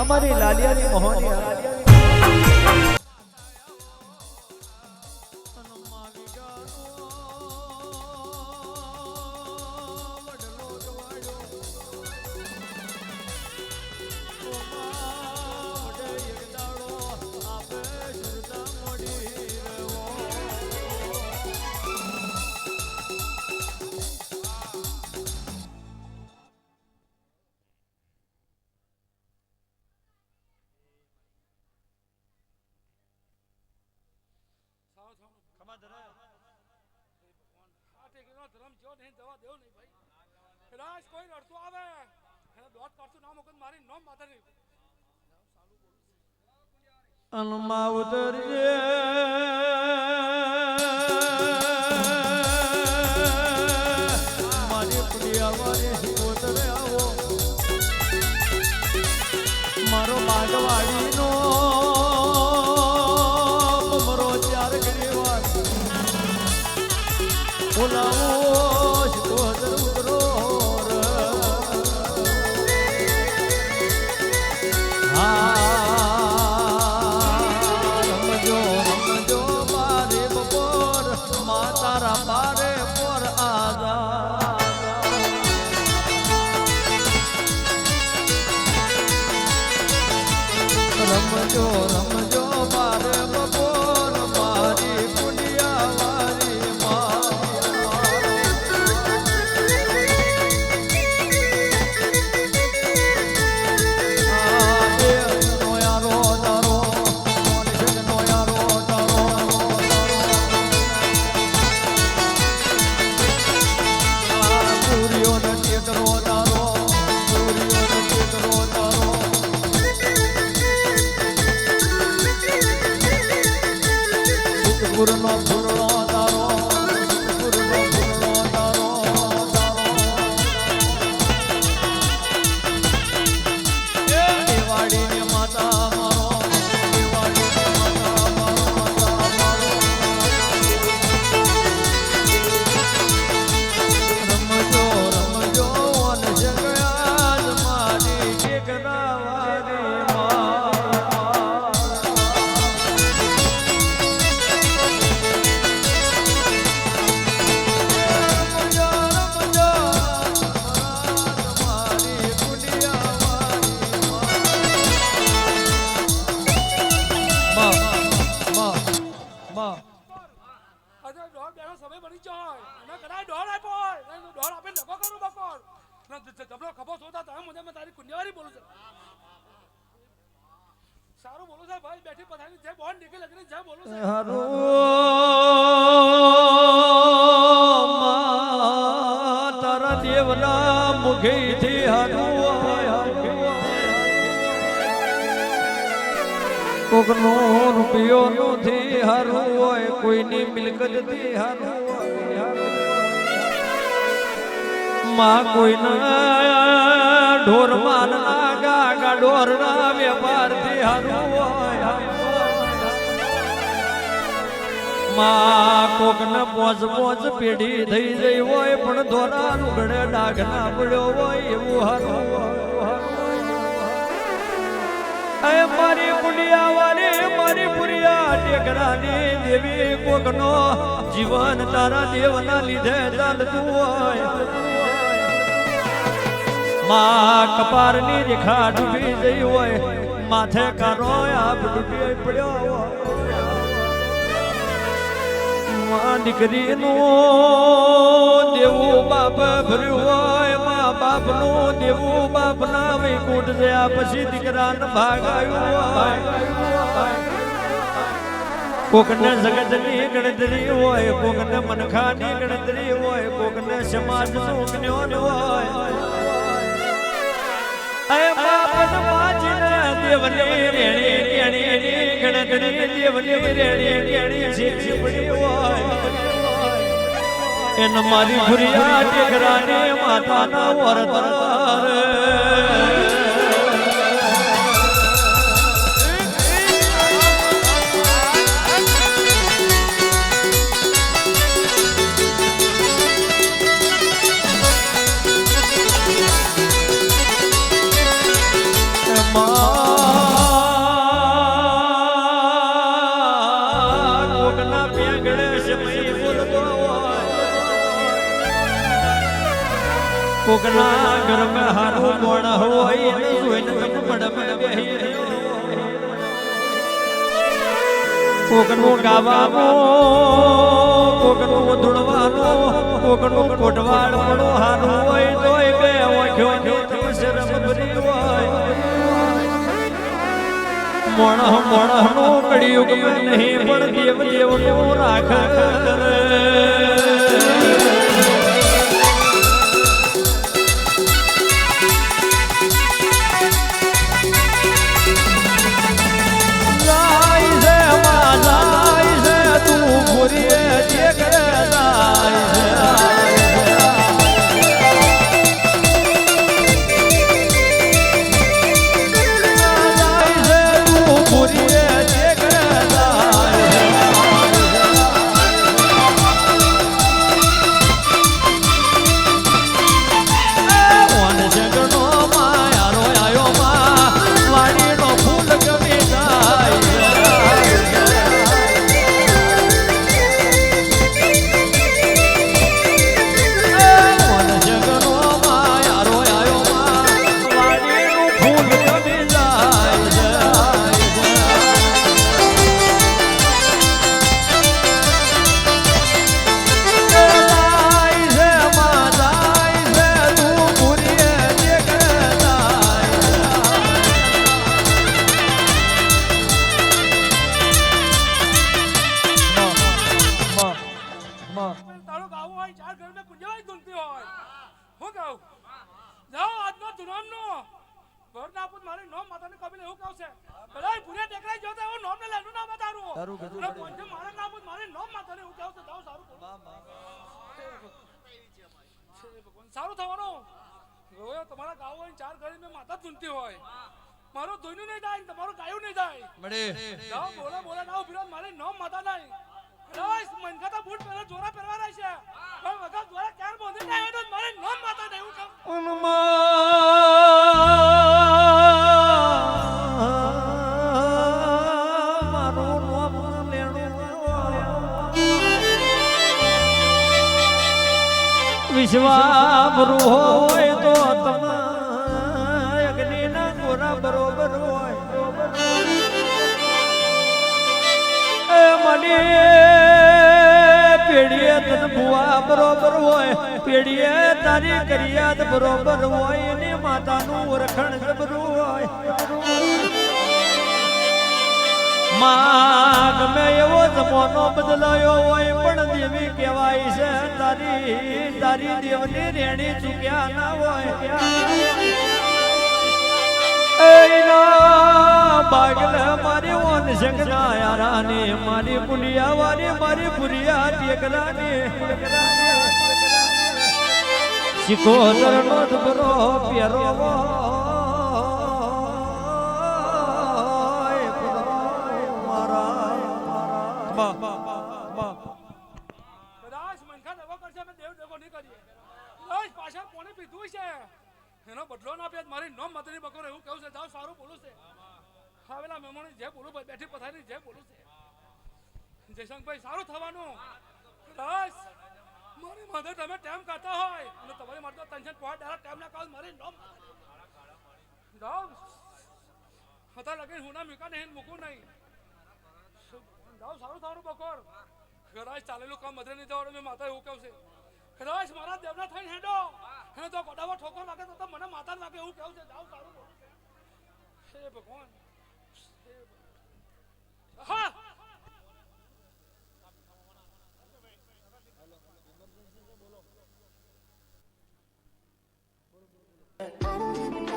અમારી લાલિયાની મોહની કદાચ કોઈ રડતું આવે એને દોટ કરતું ના વખત મારી નોમ માથે નહીં અનમાં 就那么就 পূর্ণ পূর্ণ ને જ- જ- જબલો ખભો સોતા તમે મુજબ મેં તારી કુંડિયાવારી બોલું છું. સારું બોલું છે ભાઈ બેઠી પથારી જે બોન નીકળી લગી જે બોલું છે તારા દેવના મુખેથી કોકનો રૂપિયો નથી હારું હોય કોઈની મિલકતથી હારું હોય માં કોઈના ઢોર માન ના ગાગા ઢોર ના વેપારથી હારું હોય. માં કોકને પોચ પોચ પેઢી થઈ જઈ હોય, પણ ધોરા લુગડે ડાઘ ના પડ્યો હોય, એવું હારું એ મારી પુડિયા વાળી મારી પુરિયા ટેકરાની દેવી કોકનો જીવન તારા દેવના લીધે ચાલતું હોય. માં કપારની રેખા ડૂબી જઈ હોય, માથે કારો આપ ડૂબી પડ્યો દીકરીનું દેવું બાપ ભર્યું હોય, મા બાપનું દેવું બાપ ના વૈકુંઠ જયા પછી દીકરાને ભાગાયું કોકને જગતની ગણતરી હોય, કોકને મનખાની ગણતરી હોય, કોકને સમાજનું જ્ઞાન હોય. એન મારી ભુરિયા ટેકરાને માતાના વરદાર કોકના ઘરમાં હારું મોણ હોય એને જોઈને તમે મડમાં બેહી. કોકનું ગાવાનું, કોકનું ધૂળવાનું કોકનું કોટવાડ હારું હોય તોય બે ઓખ્યો ને તમે શરમ ભરી હોય મોણ મોણનું કળિયુગ નહીં, પણ દેવ દેવનું રાખ કરે. તારું ગાવું હોય ચાર ઘર મેં કુંજવાઈ ધૂનતી હોય. હું કહું જાઓ આજનો ધુનામનો ઘર ના પૂત મારી નોમ માતાને કબીલે એવું કહું છે કદાચ ભૂરે ટેકરાઈ ગયો તો નોમ ને લેનું ના બતારું તારું કીધું અને પંચમ મારા ના પૂત મારી નોમ માતાને એવું કહું છે જાઓ સારું ભગવાન. સારું થવાનું. તમારા ગાવ હોય ચાર ઘર મેં માતા ધૂનતી હોય. મારું ધોઈનું નહીં થાય તમારું ગાયું નહીં થાય. જાઓ બોલે બોલે ના ઊભી મારે નોમ માતા નહીં. કદાચ મનકાતા બૂટ પહેલા જોરા પહેરવાના છે. પણ વગર જોરા ક્યારે બોંધે ના આવ્યો મારે નોમ માતા નહીં એવું કહું મારું નામ લેણું વિશ્વાભરું હોય તો તમા અગ્નિના ગોરા બરોબર હોય. એ મને પેઢીએ તને ભુવા બરોબર હોય, પેઢીએ તારી કરિયાત બરોબર હોય ને માતાનું ઓળખણ જબરું હોય. માં ગમે એવો જમાનો બદલાયો હોય, પણ દેવી કહેવાય છે, તારી તારી દેવની રેણી ચૂક્યા ના હોય. મારી ઓન શંકરાયા રાને મારી પુલિયા વારી મારી ધર્મ બરો પેરો કદાચ મનખા દગો કરશે દેવ દગો નહીં કરીએ. પાછળ કોને પીધું છે. એનો બદલો ના આપે, મારી નોમ મતની બકોર એવું કહું છે જાવ સારું બોલું છે. આવેલા મહેમાનો જે બોલું બેઠી પથારી જે બોલું છે. જયશંકભાઈ સારું થવાનું. રસ મારી માથે તમે ટાઈમ કાઢતા હોય. અને તમારી માથે ટેન્શન પોવા ડાયરેક્ટ ટાઈમ ના કાઢ મારી નોમ જાવ હતા લગીન હું ના મીકા નહીં મૂકું નહીં. જાવ સારું થવાનું બકોર. કદાચ ચાલેલું કામ મધરે નહીં જવાનું, મેં માતા એવું કહું છે. કદાચ મારા દેવના થઈને હેડો. અને તો ગોડામાં ઠોકર લાગે તો મને માતા લાગે એવું કેવું છે? જાવ ભગવાન. હે ભગવાન. હા! I don't